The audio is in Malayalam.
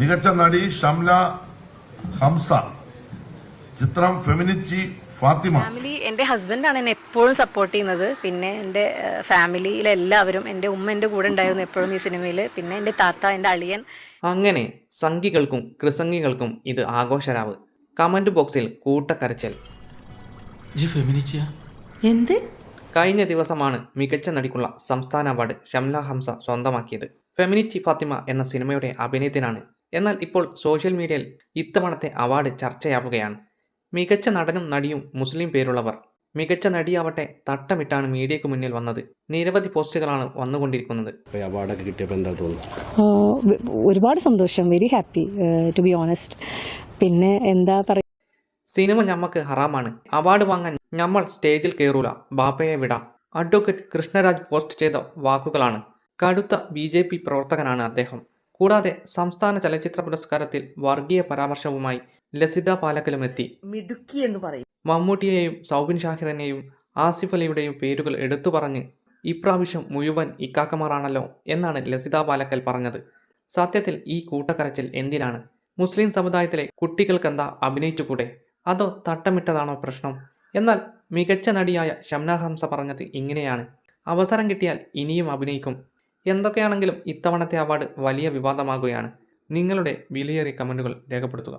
മികച്ച നടി ഷംല ഹംസ ചിത്രം ഫെമിനിച്ചി ഫാത്തിമ. ഫാമിലി എന്റെ ഹസ്ബൻഡാണ് എന്നെ എപ്പോഴും സപ്പോർട്ട് ചെയ്യുന്നത്. പിന്നെ എന്റെ ഫാമിലിയിലെല്ലാവരും എന്റെ ഉമ്മ എന്റെ കൂടെ ഉണ്ടായിരുന്നു എപ്പോഴും ഈ സിനിമയിൽ. പിന്നെ എന്റെ താത്ത എന്റെ അളിയൻ. അങ്ങനെ സംഘികൾക്കും കൃസംഗികൾക്കും ഇത് ആഘോഷരാവ്. കമന്റ് ബോക്സിൽ കൂട്ടക്കരച്ചൽ. എന്ത്? കഴിഞ്ഞ ദിവസമാണ് മികച്ച നടിക്കുള്ള സംസ്ഥാന അവാർഡ് ഷംല ഹംസ സ്വന്തമാക്കിയത്. ഫെമിനിച്ചി ഫാത്തിമ എന്ന സിനിമയുടെ അഭിനയത്തിനാണ് എന്നാൽ ഇപ്പോൾ സോഷ്യൽ മീഡിയയിൽ ഇത്തവണത്തെ അവാർഡ് ചർച്ചയാവുകയാണ്. മികച്ച നടനും നടിയും മുസ്ലിം പേരുള്ളവർ. മികച്ച നടിയാവട്ടെ തട്ടമിട്ടാണ് മീഡിയക്ക് മുന്നിൽ വന്നത്. നിരവധി പോസ്റ്റുകളാണ് വന്നുകൊണ്ടിരിക്കുന്നത്. അവാർഡൊക്കെ കിട്ടിയപ്പോൾ എന്താ തോന്നുന്നു? ഒരുപാട് സന്തോഷം. Very happy to be honest പിന്നെ എന്താ പറയുക സിനിമ ഞമ്മക്ക് ഹറാമാണ്. അവാർഡ് വാങ്ങാൻ ഞമ്മൾ സ്റ്റേജിൽ കയറൂല ബാപ്പയെ വിടാം. അഡ്വക്കേറ്റ് കൃഷ്ണരാജ് പോസ്റ്റ് ചെയ്ത വാക്കുകളാണ്. കടുത്ത ബി ജെ പി പ്രവർത്തകനാണ് അദ്ദേഹം. കൂടാതെ സംസ്ഥാന ചലച്ചിത്ര പുരസ്കാരത്തിൽ വർഗീയ പരാമർശവുമായി ലസിത പാലക്കലും എത്തി. മിടുക്കി എന്ന് പറയും. മമ്മൂട്ടിയെയും സൗബിൻ ഷാഹിറിനെയും ആസിഫ് അലിയുടെയും പേരുകൾ എടുത്തു പറഞ്ഞ് ഇപ്രാവശ്യം മുഴുവൻ ഇക്കാക്കമാറാണല്ലോ എന്നാണ് ലസിത പാലക്കൽ പറഞ്ഞത്. സത്യത്തിൽ ഈ കൂട്ടക്കരച്ചിൽ എന്തിനാണ്? മുസ്ലിം സമുദായത്തിലെ കുട്ടികൾക്കെന്താ അഭിനയിച്ചുകൂടെ? അതോ തട്ടമിട്ടതാണോ പ്രശ്നം? എന്നാൽ മികച്ച നടിയായ ഷംന ഹംസ പറഞ്ഞത് ഇങ്ങനെയാണ്. അവസരം കിട്ടിയാൽ ഇനിയും അഭിനയിക്കും. എന്തൊക്കെയാണെങ്കിലും ഇത്തവണത്തെ അവാർഡ് വലിയ വിവാദമാകുകയാണ്. നിങ്ങളുടെ വിലയേറിയ കമന്റുകൾ രേഖപ്പെടുത്തുക.